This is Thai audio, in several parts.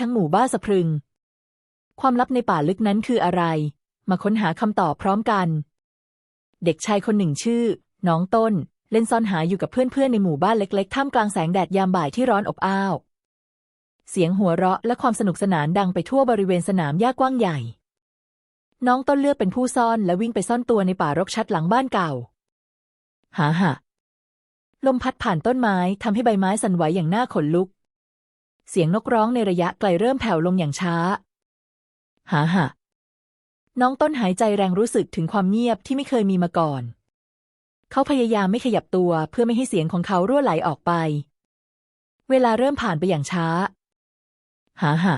ทั้งหมู่บ้านสะพรึง ความลับในป่าลึกนั้นคืออะไร มาค้นหาคำตอบพร้อมกัน เด็กชายคนหนึ่งชื่อ น้องต้น เล่นซ่อนหาอยู่กับเพื่อนๆในหมู่บ้านเล็กๆ ท่ามกลางแสงแดดยามบ่ายที่ร้อนอบอ้าว เสียงหัวเราะและความสนุกสนานดังไปทั่วบริเวณสนามหญ้ากว้างใหญ่ น้องต้นเลือกเป็นผู้ซ่อนและวิ่งไปซ่อนตัวในป่ารกชัดหลังบ้านเก่า หาหะลมพัดผ่านต้นไม้ทำให้ใบไม้สั่นไหวอย่างน่าขนลุก เสียงนกร้องในระยะไกลเริ่มแผ่วลงอย่างช้า หาหะน้องต้นหายใจแรงรู้สึกถึงความเงียบที่ไม่เคยมีมาก่อน เขาพยายามไม่ขยับตัวเพื่อไม่ให้เสียงของเขารั่วไหลออกไป เวลาเริ่มผ่านไปอย่างช้า หาหะ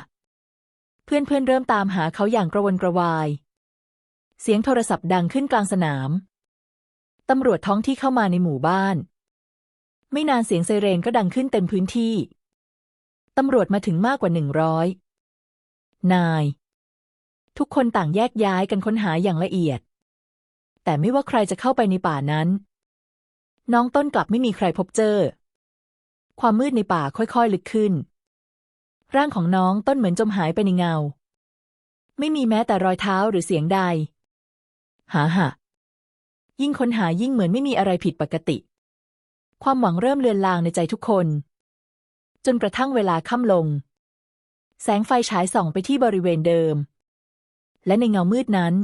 เพื่อนเพื่อนเริ่มตามหาเขาอย่างกระวนกระวาย เสียงโทรศัพท์ดังขึ้นกลางสนาม ตำรวจท้องที่เข้ามาในหมู่บ้าน ไม่นานเสียงไซเรนก็ดังขึ้นเต็มพื้นที่ ตำรวจมาถึงมากกว่าหนึ่งร้อยนาย ทุกคนต่างแยกย้ายกันค้นหาอย่างละเอียด แต่ไม่ว่าใครจะเข้าไปในป่านั้น น้องต้นกลับไม่มีใครพบเจอ ความมืดในป่าค่อยๆ ลึกขึ้น ร่างของน้องต้นเหมือนจมหายไปในเงา ไม่มีแม้แต่รอยเท้าหรือเสียงใด หาหะยิ่งค้นหายิ่งเหมือนไม่มีอะไรผิดปกติ ความหวังเริ่มเลือนลางในใจทุกคน จนกระทั่งเวลาค่ำลง แสงไฟฉายส่องไปที่บริเวณเดิม และในเงามืดนั้น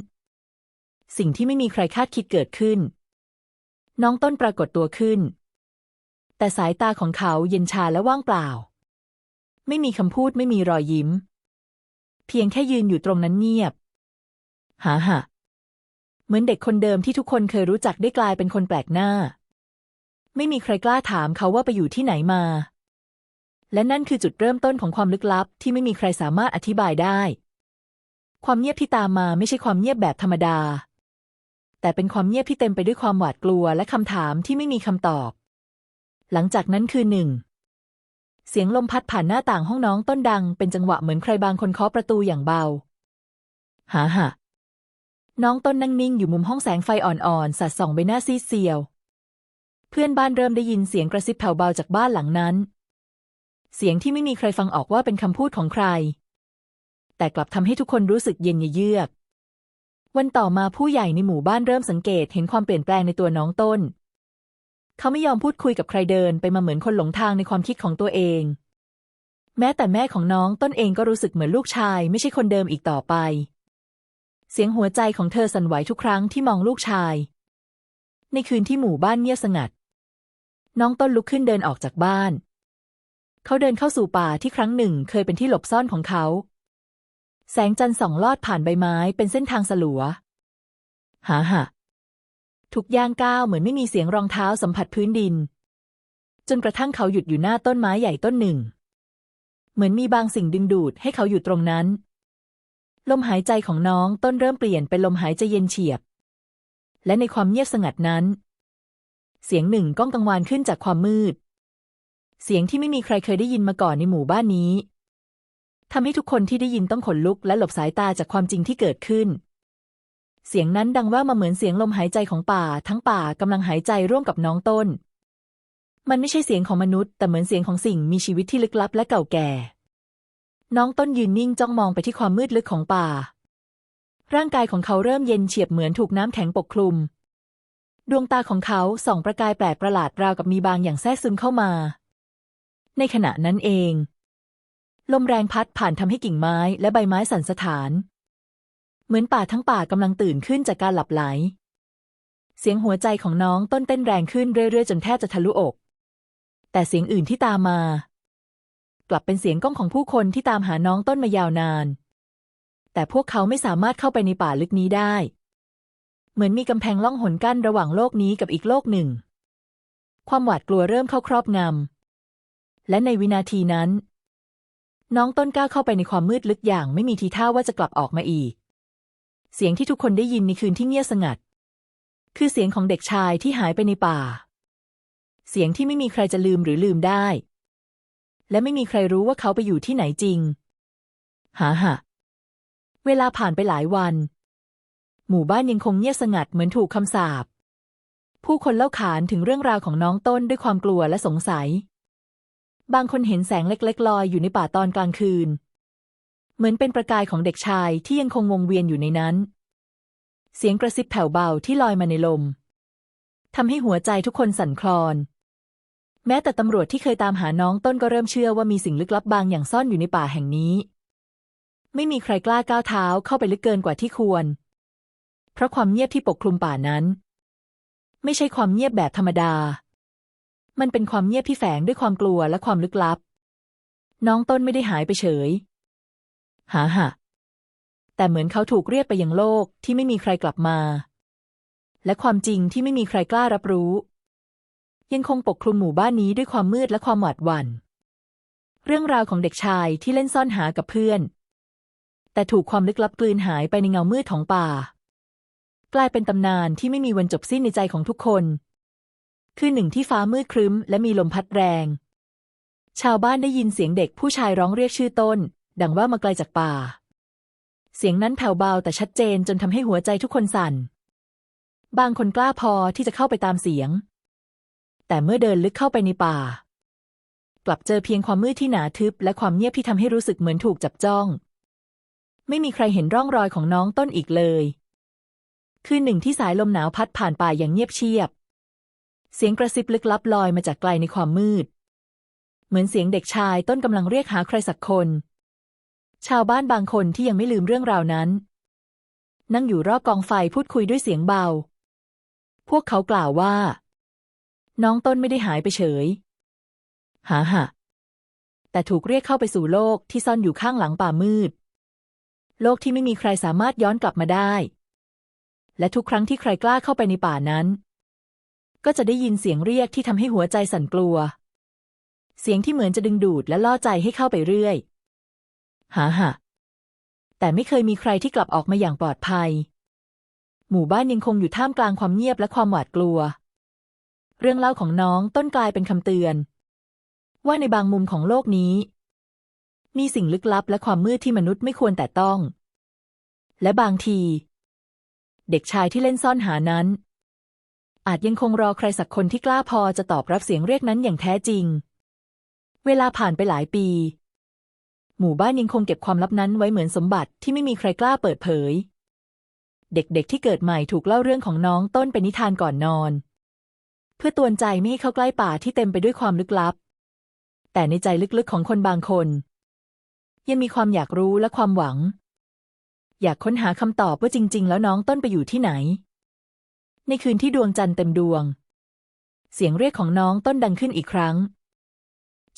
สิ่งที่ไม่มีใครคาดคิดเกิดขึ้น น้องต้นปรากฏตัวขึ้น แต่สายตาของเขาเย็นชาและว่างเปล่า ไม่มีคำพูดไม่มีรอยยิ้ม เพียงแค่ยืนอยู่ตรงนั้นเงียบหาหะเหมือนเด็กคนเดิมที่ทุกคนเคยรู้จักได้กลายเป็นคนแปลกหน้า ไม่มีใครกล้าถามเขาว่าไปอยู่ที่ไหนมา และนั่นคือจุดเริ่มต้นของความลึกลับที่ไม่มีใครสามารถอธิบายได้ ความเงียบที่ตามมาไม่ใช่ความเงียบแบบธรรมดา แต่เป็นความเงียบที่เต็มไปด้วยความหวาดกลัวและคำถามที่ไม่มีคำตอบ หลังจากนั้นคือหนึ่งเสียงลมพัดผ่านหน้าต่างห้องน้องต้นดัง เป็นจังหวะเหมือนใครบางคนเคาะประตูอย่างเบาหาหะน้องต้นนั่งนิ่งอยู่มุมห้องแสงไฟอ่อนๆสัดส่องใบหน้าซีดเซียว เพื่อนบ้านเริ่มได้ยินเสียงกระซิบแผ่วเบาจากบ้านหลังนั้น เสียงที่ไม่มีใครฟังออกว่าเป็นคำพูดของใคร แต่กลับทำให้ทุกคนรู้สึกเย็นเยือก วันต่อมาผู้ใหญ่ในหมู่บ้านเริ่มสังเกตเห็นความเปลี่ยนแปลงในตัวน้องต้น เขาไม่ยอมพูดคุยกับใครเดินไปมาเหมือนคนหลงทางในความคิดของตัวเอง แม้แต่แม่ของน้องต้นเองก็รู้สึกเหมือนลูกชาย ไม่ใช่คนเดิมอีกต่อไป เสียงหัวใจของเธอสั่นไหวทุกครั้งที่มองลูกชาย ในคืนที่หมู่บ้านเงียบสงัด น้องต้นลุกขึ้นเดินออกจากบ้าน เขาเดินเข้าสู่ป่าที่ครั้งหนึ่งเคยเป็นที่หลบซ่อนของเขา แสงจันทร์ส่องลอดผ่านใบไม้เป็นเส้นทางสลัว หาหะทุกย่างก้าวเหมือนไม่มีเสียงรองเท้าสัมผัสพื้นดิน จนกระทั่งเขาหยุดอยู่หน้าต้นไม้ใหญ่ต้นหนึ่ง เหมือนมีบางสิ่งดึงดูดให้เขาอยู่ตรงนั้น ลมหายใจของน้องต้นเริ่มเปลี่ยนเป็นลมหายใจเย็นเฉียบ และในความเงียบสงัดนั้น เสียงหนึ่งก้องกังวานขึ้นจากความมืด เสียงที่ไม่มีใครเคยได้ยินมาก่อนในหมู่บ้านนี้ทำให้ทุกคนที่ได้ยินต้องขนลุกและหลบสายตาจากความจริงที่เกิดขึ้น เสียงนั้นดังว่ามาเหมือนเสียงลมหายใจของป่า ทั้งป่ากำลังหายใจร่วมกับน้องต้น มันไม่ใช่เสียงของมนุษย์ แต่เหมือนเสียงของสิ่งมีชีวิตที่ลึกลับและเก่าแก่ น้องต้นยืนนิ่งจ้องมองไปที่ความมืดลึกของป่า ร่างกายของเขาเริ่มเย็นเฉียบเหมือนถูกน้ำแข็งปกคลุม ดวงตาของเขาส่องประกายแปลกประหลาดราวกับมีบางอย่างแทรกซึมเข้ามา ในขณะนั้นเอง ลมแรงพัดผ่านทำให้กิ่งไม้และใบไม้สั่นสะท้าน เหมือนป่าทั้งป่ากำลังตื่นขึ้นจากการหลับไหล เสียงหัวใจของน้องต้นเต้นแรงขึ้นเรื่อยๆ จนแทบจะทะลุอก แต่เสียงอื่นที่ตามมา กลับเป็นเสียงก้องของผู้คนที่ตามหาน้องต้นมายาวนาน แต่พวกเขาไม่สามารถเข้าไปในป่าลึกนี้ได้ เหมือนมีกำแพงล่องหนกั้นระหว่างโลกนี้กับอีกโลกหนึ่ง ความหวาดกลัวเริ่มเข้าครอบงำ และในวินาทีนั้น น้องต้นกล้าเข้าไปในความมืดลึกอย่างไม่มีทีท่าว่าจะกลับออกมาอีก เสียงที่ทุกคนได้ยินในคืนที่เงียบสงัด คือเสียงของเด็กชายที่หายไปในป่า เสียงที่ไม่มีใครจะลืมหรือลืมได้ และไม่มีใครรู้ว่าเขาไปอยู่ที่ไหนจริง หาหะเวลาผ่านไปหลายวัน หมู่บ้านยังคงเงียบสงัดเหมือนถูกคำสาปผู้คนเล่าขานถึงเรื่องราวของน้องต้นด้วยความกลัวและสงสัย บางคนเห็นแสงเล็กๆลอยอยู่ในป่าตอนกลางคืน เหมือนเป็นประกายของเด็กชายที่ยังคงวงเวียนอยู่ในนั้น เสียงกระซิบแผ่วเบาที่ลอยมาในลมทำให้หัวใจทุกคนสั่นคลอน แม้แต่ตำรวจที่เคยตามหาน้องต้นก็เริ่มเชื่อว่ามีสิ่งลึกลับบางอย่างซ่อนอยู่ในป่าแห่งนี้ ไม่มีใครกล้าก้าวเท้าเข้าไปลึกเกินกว่าที่ควร เพราะความเงียบที่ปกคลุมป่านั้น ไม่ใช่ความเงียบแบบธรรมดา มันเป็นความเงียบที่แฝงด้วยความกลัวและความลึกลับ น้องต้นไม่ได้หายไปเฉย หาหะแต่เหมือนเขาถูกเรียกไปยังโลกที่ไม่มีใครกลับมา และความจริงที่ไม่มีใครกล้ารับรู้ ยังคงปกคลุมหมู่บ้านนี้ด้วยความมืดและความหวาดหวัน่น เรื่องราวของเด็กชายที่เล่นซ่อนหากับเพื่อน แต่ถูกความลึกลับกลืนหายไปในเงามืดของป่า กลายเป็นตำนานที่ไม่มีวันจบสิ้นในใจของทุกคน คือหนึ่งที่ฟ้ามืดครึ้ม และมีลมพัดแรง ชาวบ้านได้ยินเสียงเด็กผู้ชายร้องเรียกชื่อต้น ดังว่ามาไกลจากป่า เสียงนั้นแผ่วเบาแต่ชัดเจนจนทำให้หัวใจทุกคนสั่น บางคนกล้าพอที่จะเข้าไปตามเสียง แต่เมื่อเดินลึกเข้าไปในป่า กลับเจอเพียงความมืดที่หนาทึบ และความเงียบที่ทำให้รู้สึกเหมือนถูกจับจ้อง ไม่มีใครเห็นร่องรอยของน้องต้นอีกเลย คือหนึ่งที่สายลมหนาวพัดผ่านป่าอย่างเงียบเชียบ เสียงกระซิบลึกลับลอยมาจากไกลในความมืด เหมือนเสียงเด็กชายต้นกำลังเรียกหาใครสักคน ชาวบ้านบางคนที่ยังไม่ลืมเรื่องราวนั้น นั่งอยู่รอบกองไฟพูดคุยด้วยเสียงเบา พวกเขากล่าวว่า น้องต้นไม่ได้หายไปเฉย หาหะแต่ถูกเรียกเข้าไปสู่โลกที่ซ่อนอยู่ข้างหลังป่ามืด โลกที่ไม่มีใครสามารถย้อนกลับมาได้ และทุกครั้งที่ใครกล้าเข้าไปในป่านั้น ก็จะได้ยินเสียงเรียกที่ทำให้หัวใจสั่นกลัว เสียงที่เหมือนจะดึงดูดและล่อใจให้เข้าไปเรื่อย หาหะแต่ไม่เคยมีใครที่กลับออกมาอย่างปลอดภัย หมู่บ้านยังคงอยู่ท่ามกลางความเงียบและความหวาดกลัว เรื่องเล่าของน้องต้นกลายเป็นคำเตือน ว่าในบางมุมของโลกนี้ มีสิ่งลึกลับและความมืดที่มนุษย์ไม่ควรแต่ต้อง และบางที เด็กชายที่เล่นซ่อนหานั้น อาจยังคงรอใครสักคนที่กล้าพอจะตอบรับเสียงเรียกนั้นอย่างแท้จริง เวลาผ่านไปหลายปี หมู่บ้านยังคงเก็บความลับนั้นไว้เหมือนสมบัติที่ไม่มีใครกล้าเปิดเผย เด็กๆที่เกิดใหม่ถูกเล่าเรื่องของน้องต้นเป็นนิทานก่อนนอน เพื่อตวนใจไม่ให้เข้าใกล้ป่าที่เต็มไปด้วยความลึกลับ แต่ในใจลึกๆของคนบางคน ยังมีความอยากรู้และความหวัง อยากค้นหาคำตอบว่าจริง ๆ แล้วน้องต้นไปอยู่ที่ไหน ในคืนที่ดวงจันทร์เต็มดวง เสียงเรียกของน้องต้นดังขึ้นอีกครั้ง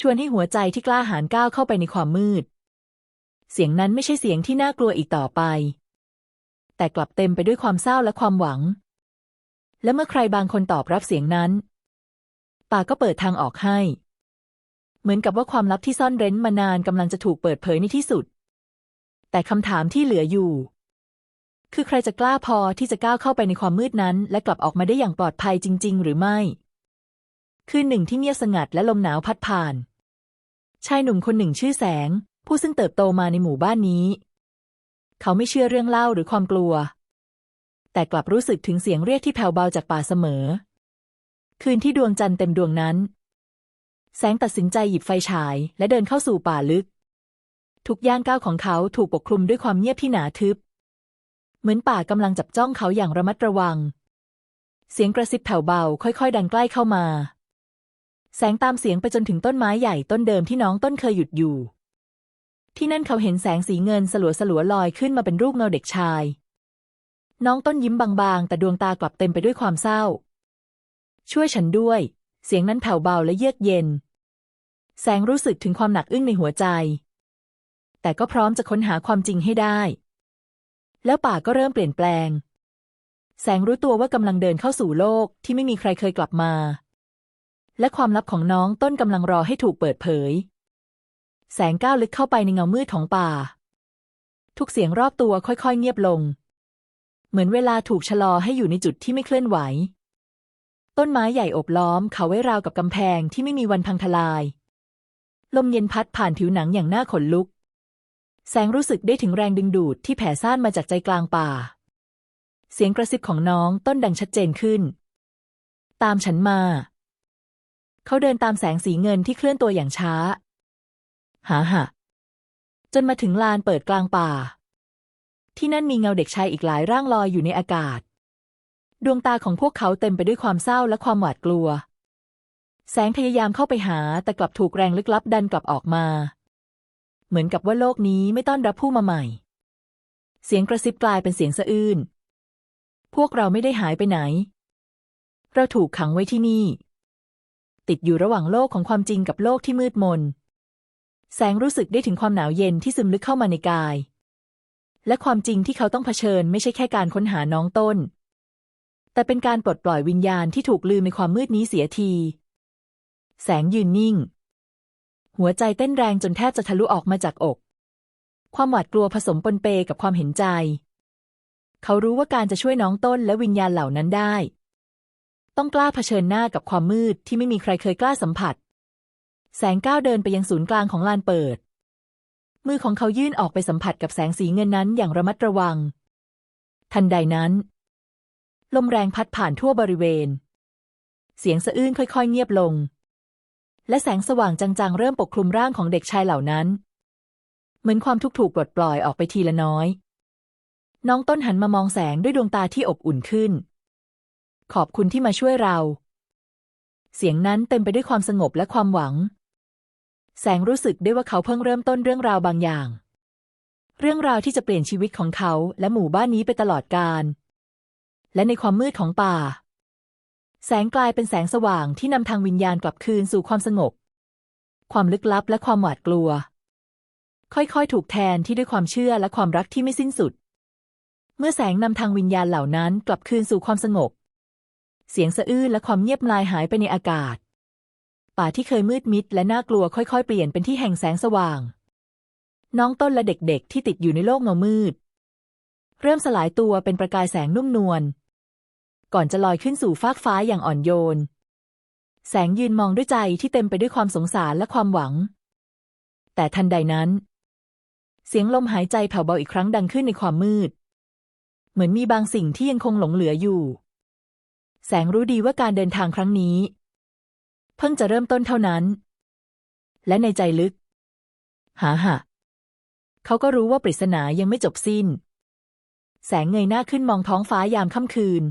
ชวนให้หัวใจที่กล้าหาญก้าวเข้าไปในความมืด เสียงนั้นไม่ใช่เสียงที่น่ากลัวอีกต่อไป แต่กลับเต็มไปด้วยความเศร้าและความหวัง และเมื่อใครบางคนตอบรับเสียงนั้น ป่าก็เปิดทางออกให้ เหมือนกับว่าความลับที่ซ่อนเร้นมานานกำลังจะถูกเปิดเผยในที่สุด แต่คำถามที่เหลืออยู่ คือใครจะกล้าพอที่จะก้าวเข้าไปในความมืดนั้น และกลับออกมาได้อย่างปลอดภัยจริง ๆ หรือไม่ คืนหนึ่งที่เงียบสงัดและลมหนาวพัดผ่าน ชายหนุ่มคนหนึ่งชื่อแสง ผู้ซึ่งเติบโตมาในหมู่บ้านนี้ เขาไม่เชื่อเรื่องเล่าหรือความกลัว แต่กลับรู้สึกถึงเสียงเรียกที่แผ่วเบาจากป่าเสมอ คืนที่ดวงจันทร์เต็มดวงนั้น แสงตัดสินใจหยิบไฟฉาย และเดินเข้าสู่ป่าลึก ทุกย่างก้าวของเขาถูกปกคลุมด้วยความเงียบที่หนาทึบ เหมือนป่ากำลังจับจ้องเขาอย่างระมัดระวัง เสียงกระซิบแผ่วเบา ค่อย ๆ ดังใกล้เข้ามา แสงตามเสียงไปจนถึงต้นไม้ใหญ่ต้นเดิมที่น้องต้นเคยหยุดอยู่ ที่นั่นเขาเห็นแสงสีเงินสลัวสลัวๆลอยขึ้นมาเป็นรูปเงาเด็กชาย น้องต้นยิ้มบางๆ แต่ดวงตากลับเต็มไปด้วยความเศร้า ช่วยฉันด้วย เสียงนั้นแผ่วเบาและเยือกเย็น แสงรู้สึกถึงความหนักอึ้งในหัวใจ แต่ก็พร้อมจะค้นหาความจริงให้ได้ แล้วป่าก็เริ่มเปลี่ยนแปลง แสงรู้ตัวว่ากำลังเดินเข้าสู่โลกที่ไม่มีใครเคยกลับมา และความลับของน้องต้นกำลังรอให้ถูกเปิดเผย แสงก้าวลึกเข้าไปในเงามืดของป่า ทุกเสียงรอบตัวค่อยๆ เงียบลง เหมือนเวลาถูกชะลอให้อยู่ในจุดที่ไม่เคลื่อนไหว ต้นไม้ใหญ่อบล้อมเขาไว้ราวกับกำแพงที่ไม่มีวันพังทลาย ลมเย็นพัดผ่านผิวหนังอย่างน่าขนลุก แสงรู้สึกได้ถึงแรงดึงดูดที่แผ่ซ่านมาจากใจกลางป่า เสียงกระซิบของน้องต้นดังชัดเจนขึ้น ตามฉันมา เขาเดินตามแสงสีเงินที่เคลื่อนตัวอย่างช้า หาหะจนมาถึงลานเปิดกลางป่า ที่นั่นมีเงาเด็กชายอีกหลายร่างลอยอยู่ในอากาศ ดวงตาของพวกเขาเต็มไปด้วยความเศร้าและความหวาดกลัว แสงพยายามเข้าไปหาแต่กลับถูกแรงลึกลับดันกลับออกมา เหมือนกับว่าโลกนี้ไม่ต้อนรับผู้มาใหม่ เสียงกระซิบกลายเป็นเสียงสะอื้น พวกเราไม่ได้หายไปไหน เราถูกขังไว้ที่นี่ ติดอยู่ระหว่างโลกของความจริงกับโลกที่มืดมน แสงรู้สึกได้ถึงความหนาวเย็นที่ซึมลึกเข้ามาในกาย และความจริงที่เขาต้องเผชิญไม่ใช่แค่การค้นหาน้องต้น แต่เป็นการปลดปล่อยวิญญาณที่ถูกลืมในความมืดนี้เสียที แสงยืนนิ่ง หัวใจเต้นแรงจนแทบจะทะลุออกมาจากอก ความหวาดกลัวผสมปนเปกับความเห็นใจ เขารู้ว่าการจะช่วยน้องต้นและวิญญาณเหล่านั้นได้ ต้องกล้าเผชิญหน้ากับความมืดที่ไม่มีใครเคยกล้าสัมผัส แสงก้าวเดินไปยังศูนย์กลางของลานเปิด มือของเขายื่นออกไปสัมผัสกับแสงสีเงินนั้นอย่างระมัดระวัง ทันใดนั้น ลมแรงพัดผ่านทั่วบริเวณ เสียงสะอื้นค่อยๆ เงียบลง และแสงสว่างจางๆ เริ่มปกคลุมร่างของเด็กชายเหล่านั้น เหมือนความทุกข์ถูกปลดปล่อยออกไปทีละน้อย น้องต้นหันมามองแสงด้วยดวงตาที่อบอุ่นขึ้น ขอบคุณที่มาช่วยเรา เสียงนั้นเต็มไปด้วยความสงบและความหวัง แสงรู้สึกได้ว่าเขาเพิ่งเริ่มต้นเรื่องราวบางอย่าง เรื่องราวที่จะเปลี่ยนชีวิตของเขาและหมู่บ้านนี้ไปตลอดกาลและในความมืดของป่า แสงกลายเป็นแสงสว่างที่นำทางวิญญาณกลับคืนสู่ความสงบ ความลึกลับและความหวาดกลัว ค่อยๆ ถูกแทนที่ด้วยความเชื่อและความรักที่ไม่สิ้นสุด เมื่อแสงนำทางวิญญาณเหล่านั้นกลับคืนสู่ความสงบ เสียงสะอื้นและความเงียบลายหายไปในอากาศ ป่าที่เคยมืดมิดและน่ากลัวค่อยๆ เปลี่ยนเป็นที่แห่งแสงสว่าง น้องต้นและเด็กๆ ที่ติดอยู่ในโลกเงามืด เริ่มสลายตัวเป็นประกายแสงนุ่มนวล ก่อนจะลอยขึ้นสู่ฟากฟ้าอย่างอ่อนโยน แสงยืนมองด้วยใจที่เต็มไปด้วยความสงสารและความหวัง แต่ทันใดนั้น เสียงลมหายใจแผ่วเบาอีกครั้งดังขึ้นในความมืด เหมือนมีบางสิ่งที่ยังคงหลงเหลืออยู่ แสงรู้ดีว่าการเดินทางครั้งนี้ เพิ่งจะเริ่มต้นเท่านั้น และในใจลึก หาหะเขาก็รู้ว่าปริศนายังไม่จบสิ้น แสงเงยหน้าขึ้นมองท้องฟ้ายามค่ำคืน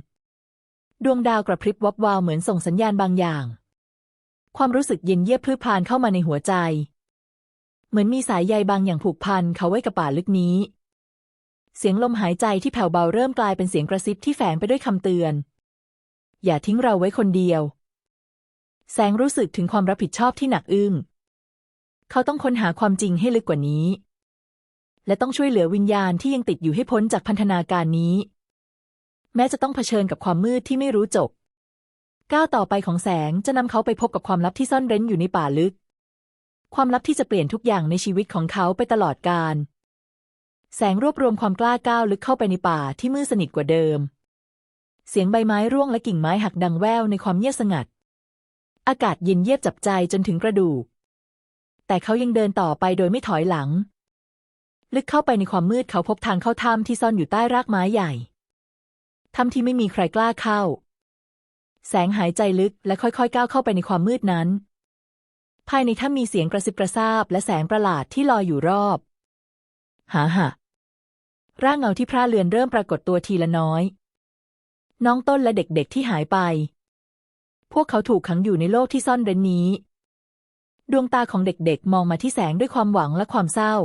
ดวงดาวกระพริบวับวาวเหมือนส่งสัญญาณบางอย่าง ความรู้สึกเย็นเยียบพลืบพลานเข้ามาในหัวใจ เหมือนมีสายใยบางอย่างผูกพันเขาไว้กับป่าลึกนี้ เสียงลมหายใจที่แผ่วเบาเริ่มกลายเป็นเสียงกระซิบที่แฝงไปด้วยคำเตือน อย่าทิ้งเราไว้คนเดียว แสงรู้สึกถึงความรับผิดชอบที่หนักอึ้ง เขาต้องค้นหาความจริงให้ลึกกว่านี้ และต้องช่วยเหลือวิญญาณที่ยังติดอยู่ให้พ้นจากพันธนาการนี้ ม้จะต้องเผชิญกับความมืดที่ไม่รู้จบ ก้าวต่อไปของแสงจะนำเขาไปพบกับความลับที่ซ่อนเร้นอยู่ในป่าลึก ความลับที่จะเปลี่ยนทุกอย่างในชีวิตของเขาไปตลอดกาลแสงรวบรวมความกล้าก้าวลึกเข้าไปในป่าที่มืดสนิทกว่าเดิม เสียงใบไม้ร่วงและกิ่งไม้หักดังแว่วในความเงียบสงัด อากาศเย็นเยียบจับใจจนถึงกระดูก แต่เขายังเดินต่อไปโดยไม่ถอยหลัง ลึกเข้าไปในความมืดเขาพบทางเข้าถ้ำที่ซ่อนอยู่ใต้รากไม้ใหญ่ ถ้ำที่ไม่มีใครกล้าเข้า แสงหายใจลึกและค่อยๆ ก้าวเข้าไปในความมืดนั้น ภายในถ้ำมีเสียงกระซิบกระซาบ และแสงประหลาดที่ลอยอยู่รอบ หาหะร่างเงาที่พร่าเลือนเริ่มปรากฏตัวทีละน้อย น้องต้นและเด็กๆที่หายไป พวกเขาถูกขังอยู่ในโลกที่ซ่อนเร้นนี้ ดวงตาของเด็กๆ มองมาที่แสงด้วยความหวังและความเศร้า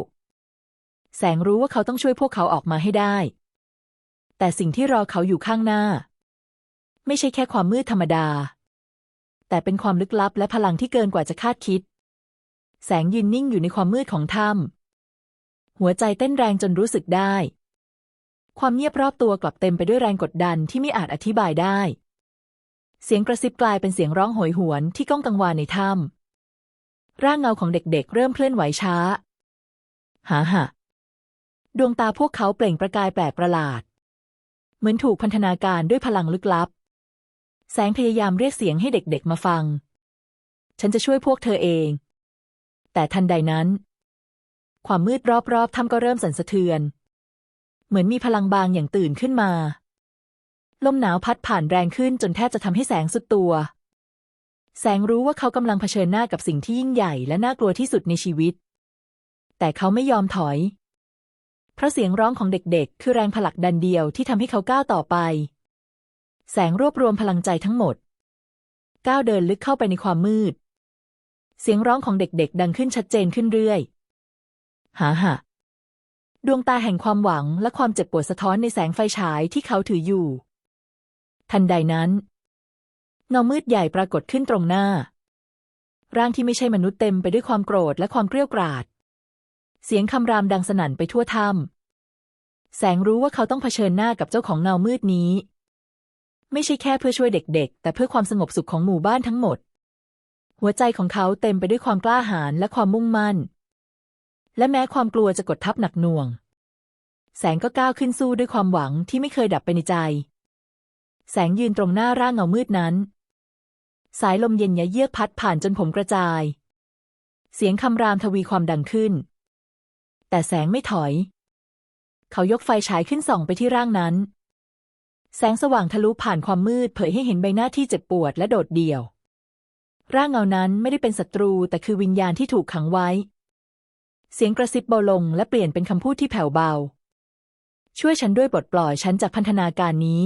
แสงรู้ว่าเขาต้องช่วยพวกเขาออกมาให้ได้ แต่สิ่งที่รอเขาอยู่ข้างหน้า ไม่ใช่แค่ความมืดธรรมดา แต่เป็นความลึกลับและพลังที่เกินกว่าจะคาดคิด แสงยืนนิ่งอยู่ในความมืดของถ้ำหัวใจเต้นแรงจนรู้สึกได้ ความเงียบรอบตัวกลับเต็มไปด้วยแรงกดดันที่ไม่อาจอธิบายได้ เสียงกระซิบกลายเป็นเสียงร้องโหยหวนที่ก้องกังวานในถ้ำร่างเงาของเด็กๆ เริ่มเคลื่อนไหวช้าหาหะดวงตาพวกเขาเปล่งประกายแปลกประหลาด เหมือนถูกพันธนาการด้วยพลังลึกลับ แสงพยายามเรียกเสียงให้เด็กๆมาฟัง ฉันจะช่วยพวกเธอเอง แต่ทันใดนั้น ความมืดรอบๆถ้ำก็เริ่มสั่นสะเทือน เหมือนมีพลังบางอย่างตื่นขึ้นมา ลมหนาวพัดผ่านแรงขึ้นจนแทบจะทำให้แสงสุดตัว แสงรู้ว่าเขากำลังเผชิญหน้ากับสิ่งที่ยิ่งใหญ่และน่ากลัวที่สุดในชีวิต แต่เขาไม่ยอมถอย เพราะเสียงร้องของเด็กๆ คือแรงผลักดันเดียวที่ทำให้เขาก้าวต่อไป แสงรวบรวมพลังใจทั้งหมด ก้าวเดินลึกเข้าไปในความมืด เสียงร้องของเด็กๆ ดังขึ้นชัดเจนขึ้นเรื่อยหาหะดวงตาแห่งความหวังและความเจ็บปวดสะท้อนในแสงไฟฉายที่เขาถืออยู่ ทันใดนั้นเงามืดใหญ่ปรากฏขึ้นตรงหน้า ร่างที่ไม่ใช่มนุษย์เต็มไปด้วยความโกรธและความเกรี้ยวกราด เสียงคำรามดังสนั่นไปทั่วถ้ำแสงรู้ว่าเขาต้องเผชิญหน้ากับเจ้าของเงามืดนี้ ไม่ใช่แค่เพื่อช่วยเด็กๆ แต่เพื่อความสงบสุขของหมู่บ้านทั้งหมด หัวใจของเขาเต็มไปด้วยความกล้าหาญและความมุ่งมั่น และแม้ความกลัวจะกดทับหนักหน่วง แสงก็ก้าวขึ้นสู้ด้วยความหวังที่ไม่เคยดับไปในใจ แสงยืนตรงหน้าร่างเงามืดนั้น สายลมเย็นยะเยือกพัดผ่านจนผมกระจาย เสียงคำรามทวีความดังขึ้น แต่แสงไม่ถอย เขายกไฟฉายขึ้นส่องไปที่ร่างนั้น แสงสว่างทะลุผ่านความมืดเผยให้เห็นใบหน้าที่เจ็บปวดและโดดเดี่ยว ร่างเงานั้นไม่ได้เป็นศัตรูแต่คือวิญญาณที่ถูกขังไว้ เสียงกระซิบเบาลงและเปลี่ยนเป็นคำพูดที่แผ่วเบา ช่วยฉันด้วยปลดปล่อยฉันจากพันธนาการนี้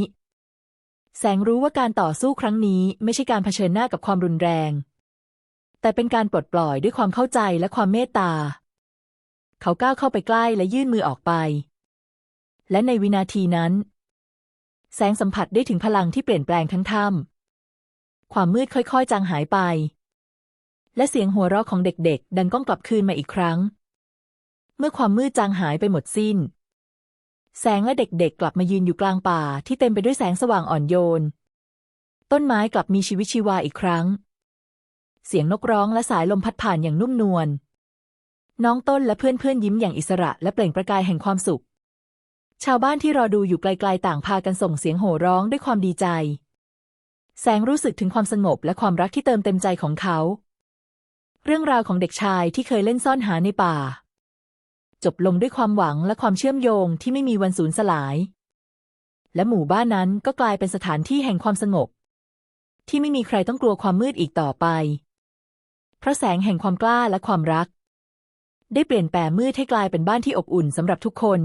แสงรู้ว่าการต่อสู้ครั้งนี้ไม่ใช่การเผชิญหน้ากับความรุนแรง แต่เป็นการปลดปล่อยด้วยความเข้าใจและความเมตตา เขาก้าวเข้าไปใกล้และยื่นมือออกไป และในวินาทีนั้น แสงสัมผัสได้ถึงพลังที่เปลี่ยนแปลงทั้งถ้ำความมืดค่อยๆ จางหายไป และเสียงหัวเราะของเด็กๆ ดังก้องกลับคืนมาอีกครั้ง เมื่อความมืดจางหายไปหมดสิ้น แสงและเด็กๆ กลับมายืนอยู่กลางป่าที่เต็มไปด้วยแสงสว่างอ่อนโยน ต้นไม้กลับมีชีวิตชีวาอีกครั้ง เสียงนกร้องและสายลมพัดผ่านอย่างนุ่มนวล น้องต้นและเพื่อนๆยิ้มอย่างอิสระและเปล่งประกายแห่งความสุข ชาวบ้านที่รอดูอยู่ไกลๆต่างพากันส่งเสียงโห่ร้องด้วยความดีใจ แสงรู้สึกถึงความสงบและความรักที่เติมเต็มใจของเขา เรื่องราวของเด็กชายที่เคยเล่นซ่อนหาในป่า จบลงด้วยความหวังและความเชื่อมโยงที่ไม่มีวันสูญสลาย และหมู่บ้านนั้นก็กลายเป็นสถานที่แห่งความสงบ ที่ไม่มีใครต้องกลัวความมืดอีกต่อไป เพราะแสงแห่งความกล้าและความรัก ได้เปลี่ยนแปลงมืดให้กลายเป็นบ้านที่อบอุ่นสำหรับทุกคน